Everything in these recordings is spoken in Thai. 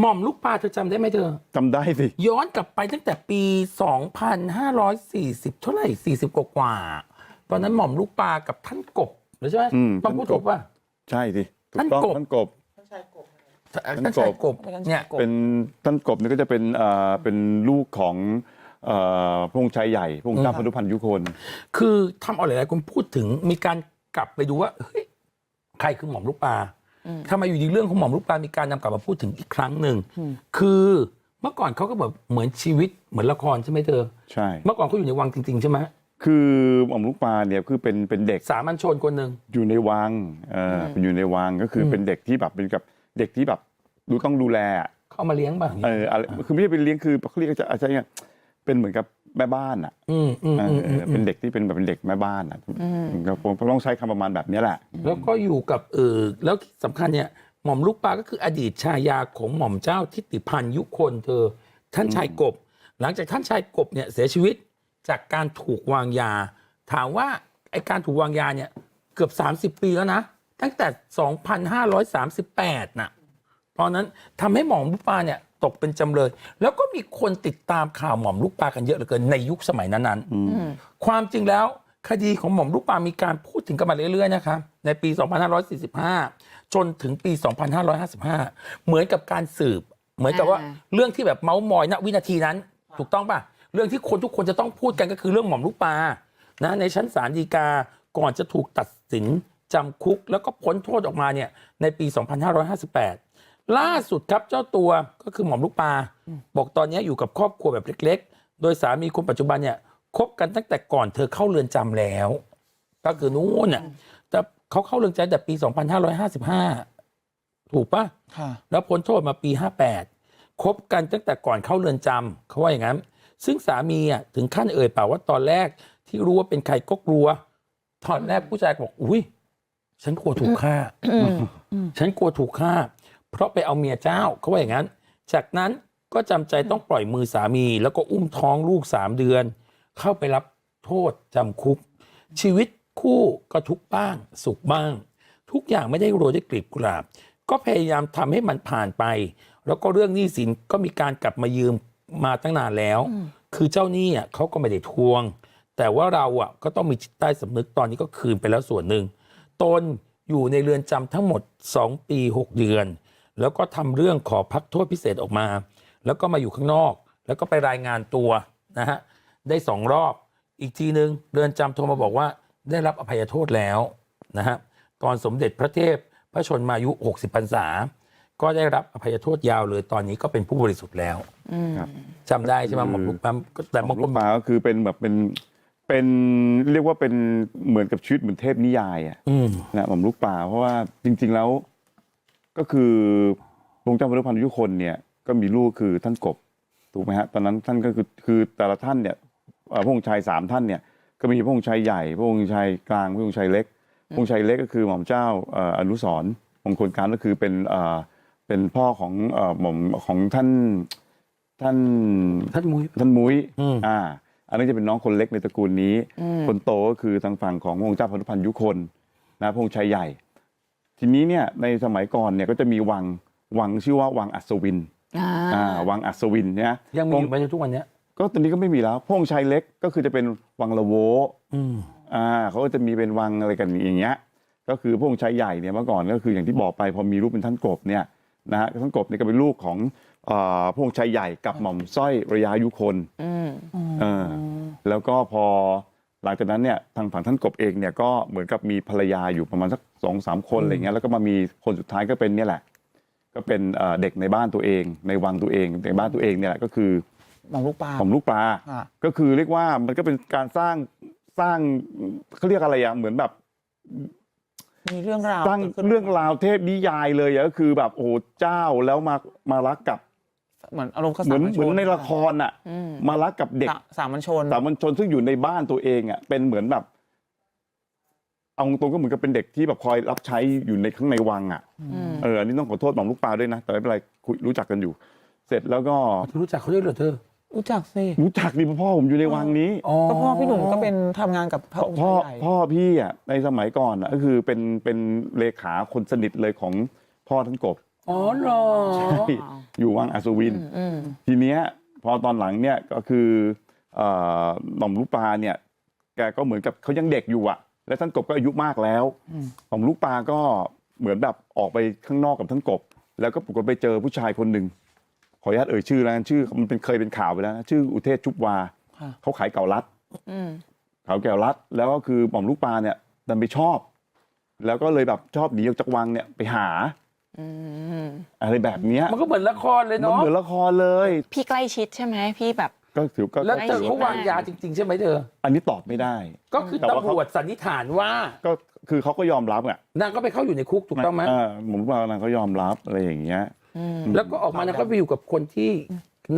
หม่อมลูกปลาเธอจำได้ไหมเธอจำได้สิย้อนกลับไปตั้งแต่ปี2540เท่าไหร่40กว่ากว่าๆตอนนั้นหม่อมลูกปลากับท่านกบหรือใช่ไหมอืมต้องพูดถูกป่ะใช่สิถูท่านต้องกบท่านกบท่านชายกบท่านชายกบเนี่ยเป็นท่านกบเนี่ยก็จะเป็นเอ่อเป็นลูกของเอ่อพระองค์ชายใหญ่พระองค์เจ้าพนุพันธ์ยุคน คือทำเอาหลายๆคนพูดถึงมีการกลับไปดูว่าเฮ้ยใครคือหม่อมลูกปลา ทำไมอยู่ดีเรื่องของหม่อมลูกปลามีการนำกลับมาพูดถึงอีกครั้งหนึ่งคือเมื่อก่อนเขาก็แบบเหมือนชีวิตเหมือนละครใช่ไหมเธอใช่เมื่อก่อนเขาอยู่ในวังจริง ๆ ใช่ไหมคือหม่อมลูกปลาเนี่ยคือเป็นเป็นเด็กสามัญชนคนหนึ่งอยู่ในวังเออเป็นอยู่ในวังก็คืออมเป็นเด็กที่แบบเป็นกับเด็กที่แบบดูต้องดูแลอะเข้ามาเลี้ยงบ้างเอออะไรคือไม่ใช่เป็นเลี้ยงคือเขาเรียกจะอาจจะเนี่ยเป็นเหมือนกับ แม่บ้านอะอืมอืมเออือมเออือมเป็นเด็กที่เป็นแบบเป็นเด็กแม่บ้านอะก็ผมต้องใช้คำประมาณแบบนี้แหละแล้วก็อยู่กับเออแล้วที่สำคัญเนี่ยหม่อมลูกปลาก็คืออดีตชายาของหม่อมเจ้าทิติพันธ์ยุคนเธอท่านชายกบ หลังจากท่านชายกบเนี่ยเสียชีวิตจากการถูกวางยา ถามว่าไอการถูกวางยาเนี่ยเกือบ 30 ปีแล้วนะ ตั้งแต่ 2538 น่ะ ตอนนั้นทำให้หม่อมลูกปลาเนี่ย ตกเป็นจำเลย แล้วก็มีคนติดตามข่าวหม่อมลูกปลากันเยอะเหลือเกินในยุคสมัยนั้นๆความจริงแล้วคดีของหม่อมลูกปลามีการพูดถึงกันมาเรื่อยๆนะคะในปี 2545 จนถึงปี 2555 เหมือนกับการสืบ เหมือนกับว่าอ่าเรื่องที่แบบเมาส์มอยณวินาทีนั้น ถูกต้องป่ะเรื่องที่คนทุกคนจะต้องพูดกันก็คือเรื่องหม่อมลูกปลานะในชั้นศาลฎีกาก่อนจะถูกตัดสินจำคุก แล้วก็พ้นโทษออกมาเนี่ยในปี 2558 ล่าสุดครับเจ้าตัวก็คือหม่อมลูกปลาบอกตอนนี้อยู่กับครอบครัวแบบเล็กๆโดยสามีคนปัจจุบันเนี่ยคบกันตั้งแต่ก่อนเธอเข้าเรือนจำแล้ว ก็คือนู้นน่ะแต่เขาเข้าเรือนจำแต่ปี 2555 ถูกปะค่ะแล้วพ้นโทษมาปี 58คบกันตั้งแต่ก่อนเข้าเรือนจำเขาว่าอย่างนั้น ซึ่งสามีอะถึงขั้นเอ่ยเปล่ากว่าตอนแรกที่รู้ว่าเป็นใครก็กลัวตอนแรกผู้ชายก็บอกอุ้ยฉันกลัวถูกฆ่า ฉันกลัวถูกฆ่า เพราะไปเอาเมียเจ้าเขาว่าอย่างนั้นจากนั้นก็จำใจต้องปล่อยมือสามีแล้วก็อุ้มท้องลูกสามเดือนเข้าไปรับโทษจำคุกชีวิตคู่ก็ทุกข์บ้างสุขบ้าง ทุกอย่างไม่ได้โรยด้วยกลีบกุหลาบ ก็พยายามทำให้มันผ่านไป แล้วก็เรื่องหนี้สินก็มีการกลับมายืมมาตั้งนานแล้ว คือเจ้าหนี้อะเขาก็ไม่ได้ทวง แต่ว่าเราอะก็ต้องมีจิตใต้สำนึกตอนนี้ก็คืนไปแล้วส่วนหนึ่งตนอยู่ในเรือนจำทั้งหมด 2 ปี 6 เดือน แล้วก็ทำเรื่องขอพักโทษพิเศษออกมาแล้วก็มาอยู่ข้างนอกแล้วก็ไปรายงานตัวนะฮะได้สองรอบอีกทีหนึ่งเรือนจำโทรมาบอกว่าได้รับอภัยโทษแล้วนะฮะตอนสมเด็จพระเทพพระชนมายุ60พรรษาก็ได้รับอภัยโทษยาวเลยตอนนี้ก็เป็นผู้บริสุทธิ์แล้วครับจำได้ใช่ไหมหมอมลูกปั๊มก็แต่หม่บาองมคลูนกปลาก็คือเป็นแบบเป็นเป็นเรียกว่าเป็นเหมือนกับชีวิตเหมือนเทพนิยายอะอืมนะหม่อมลูกปลาเพราะว่าจริง ๆ แล้ว ก็คือพระองค์เจ้าพระนพันธ์ยุคนเนี่ยก็มีลูกคือท่านกบถูกไหมฮะตอนนั้นท่านก็คือคือแต่ละท่านเนี่ยเอ่อพระองค์ชายสามท่านเนี่ยก็มีพระองค์ชายใหญ่พระองค์ชายกลางพระองค์ชายเล็กพระองค์ชายเล็กก็คือหม่อมเจ้าเอ่ออนุสรณ์มงคลการก็คือเป็นเอ่อเป็นพ่อของเอ่อหม่อมของท่านท่านท่านมุ้ยท่านมุ้ยอืมอ่าอันนี้จะเป็นน้องคนเล็กในตระกูลนี้ คนโตก็คือทางฝั่งของพระองค์เจ้าพนุพันธ์ยุคนนะพระองค์ชายใหญ่ ทีนี้เนี่ยในสมัยก่อนเนี่ยก็จะมีวังวังชื่อว่าวังอัศวินอ่าอ่าวังอัศวินเนี่ยยังมีพระอองยู่ค์ไปจนทุกวันเนี้ยก็ตอนนี้ก็ไม่มีแล้วพระองค์ชายเล็กก็คือจะเป็นวังละโวอืมอ่าเขาก็จะมีเป็นวังอะไรกันอย่างเงี้ย ก็คือพระองค์ชายใหญ่เนี่ยเมื่อก่อนก็คืออย่างที่บอกไปพอมีลูกเป็นท่านกบเนี่ยนะฮะท่านกบเนี่ยก็เป็นลูกของเอ่อพระองค์ชายใหญ่กับหม่อมสร้อยระยายุคนอืมเออแล้วก็พอ หลังจากนั้นเนี่ยทางฝั่งท่านกบเองเนี่ยก็เหมือนกับมีภรรยาอยู่ประมาณสักสองสามคนอะไรเงี้ยแล้วก็มามีคนสุดท้ายก็เป็นเนี่ยแหละ ก็เป็นเอ่อเด็กในบ้านตัวเอง ในวังตัวเองในบ้านตัวเองเนี่ยแหละก็คือหมอมลูกปลาผมลูกปลาค่ะ ก็คือเรียกว่ามันก็เป็นการสร้างสร้างเขาเรียกอะไรอะเหมือนแบบมีเรื่องราวสร้างกิดขึ้น เรื่องราวเทพนิยายเลยอะก็คือแบบโอ้โหเจ้าแล้วมามารักกับ เหมือนอารมณ์เหมือนสามัญชเหมือนในละครอะอืมมารักกับเด็กสาสามัญชนสามัญชนซึ่งอยู่ในบ้านตัวเองอะเป็นเหมือนแบบเอาตรงๆก็เหมือนกับเป็นเด็กที่แบบคอยรับใช้อยู่ในข้างในวังอะอืมเอออันนี้ต้องขอโทษหม่อมลูกปลาด้วยนะ แต่ไม่เป็นไรคุยรู้จักกันอยู่ เสร็จแล้วก็เธอรู้จักเขาด้วยเหรอเธอ รู้จักสิรู้จักดิเพราะพ่อผมอยู่ในวังนี้อ๋อก็พ่อพี่หนุ่มก็เป็นทำงานกับพระองค์พ่อชายใหญ่พ่อพี่อะในสมัยก่อนอะก็คือเป็นเป็นเลขาคนสนิทเลยของพ่อท่านกบ อ๋อเหรออยู่วังอัศวินอืมทีเนี้ยพอตอนหลังเนี่ยก็คือเอ่อหม่อมลูกปลาเนี่ย แกก็เหมือนกับเขายังเด็กอยู่อะและท่านกบก็อายุมากแล้วหม่อมลูกปลาก็เหมือนแบบออกไปข้างนอกกับท่านกบ แล้วก็ปรากฏไปเจอผู้ชายคนหนึ่งขออนุญาตเอ่ยชื่อแล้วกันชื่อมันเป็นเคยเป็นข่าวไปแล้วนะชื่ออุเทศชุบวาค่ะเขาขายเก่ารัดอืมขายเก่ารัดแล้วก็คือหม่อมลูกปลาเนี่ยดันไปชอบ แล้วก็เลยแบบชอบหนีออกจากวังเนี่ยไปหา อืมอะไรแบบเนี้ยมันก็เหมือนละครเลยมันเนาะเหมือนละครเลย พี่ใกล้ชิดใช่ไหมพี่แบบ ก็ถือก็แล้วใกล้เธอชิดเขาวางยาจริง ๆ ใช่ไหมเธอ อันนี้ตอบไม่ได้ ก็คือแต่ว่าตำรวจสันนิษฐานว่า ก็คือเขาก็ยอมรับอะนางก็ไปเข้าอยู่ในคุกถูกต้องไหมเออผมว่านางก็ยอมรับอะไรอย่างเงี้ยอืมแล้วก็ออกมานางก็ไปอยู่กับคนที่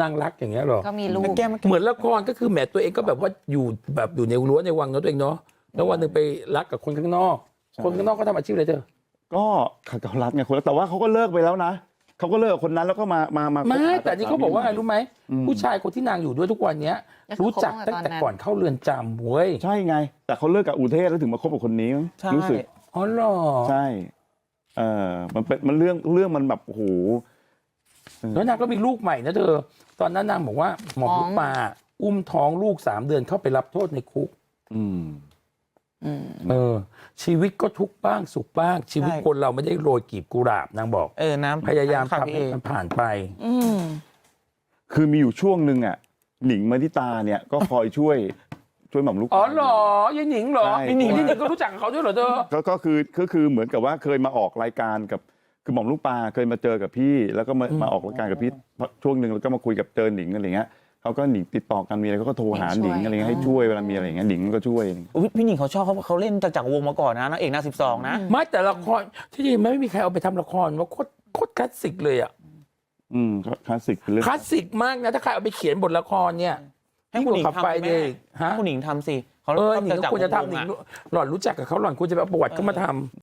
นางรักอย่างเงี้ยหรอ ก็มีลูกแก้มเหมือนละครก็คือแหมตัวเองก็แบบว่าอยู่แบบอยู่ในรั้วในวังเนาะตัวเองเนาะแล้ววันหนึ่งไปรักกับคนข้างนอกใช่คนข้างนอกก็ทำอาชีพอะไรเธอ ก็ขายเก่ารัดไงคนละแต่ว่าเขาก็เลิกไปแล้วนะเขาก็เลิกกับคนนั้นแล้วก็มามามาไม่คบหาแต่นี่เขาบอกว่าไงรู้ไหมอืมผู้ชายคนที่นางอยู่ด้วยทุกวันเนี้ยแล้วเขารู้จักคบตั้งตั้งแต่แต่ตอนนั้นก่อนเข้าเรือนจำเว้ยใช่ไง แต่เขาเลิกกับอุเทศแล้วถึงมาคบกับคนนี้มั้งใช่รู้สึกอ๋อเหรอใช่เออมันเป็นมันเรื่องเรื่องมันแบบโอ้โหแล้วนางก็มีลูกใหม่นะเธอ ตอนนั้นนางบอกว่าหมอมท้องลูกปลาอุ้มท้องลูกสามเดือนเข้าไปรับโทษในคุก อืมอืม เออ ชีวิตก็ทุกข์บ้างสุขบ้าง ชีวิตใช่คนเราไม่ได้โรยกลีบกุหลาบนางบอกเออน้ำพยายามค่ะทำพี่ให้เอมันผ่านไปอืมคือมีอยู่ช่วงหนึ่งอะ หนิงมาทิตาเนี่ยก็คอยช่วยช่วยหม่อมลูกอ๋อเหรอยายหนิงเหรอใช่ยายหนิงยายหนิงก็รู้จักกับเขาด้วยเหรอเธอก็ก็คือก็คือเหมือนกับว่าเคยมาออกรายการกับคือหม่อมลูกปลาเคยมาเจอกับพี่ แล้วก็มาอืมมาออกรายการกับพี่ช่วงหนึ่งแล้วก็มาคุยกับเจอหนิงอะไรเงี้ย เขาก็หนิงติดต่อกันมีอะไรเขาก็โทรหาหนิงอะไรเงี้ยให้ช่วยเวลามีอะไรอย่างเงี้ยหนิงก็ช่วย อุ๊ยพี่หนิงเขาชอบเขาเขาเล่นจากจากรวงมาก่อนนะนางเอกนางสิบสองนะ ไม่แต่ละครที่จริงไม่มีใครเอาไปทำละครว่าโคตรโคตรคลาสสิกเลยอะอืมก็คลาสสิกเป็นเรื่องคลาสสิกมากนะถ้าใครเอาไปเขียนบทละครเนี่ยให้คุณหนิงยิ่กว่าขับทำไฟไปเดแม่ย์ฮะคุณหนิงทำสิเขาเออชอบหนิงก็จากควรจะวงทำหนิงอะหล่อนรู้จักกับเขาหล่อนควรจะไปเอาประวัติเขามาทำ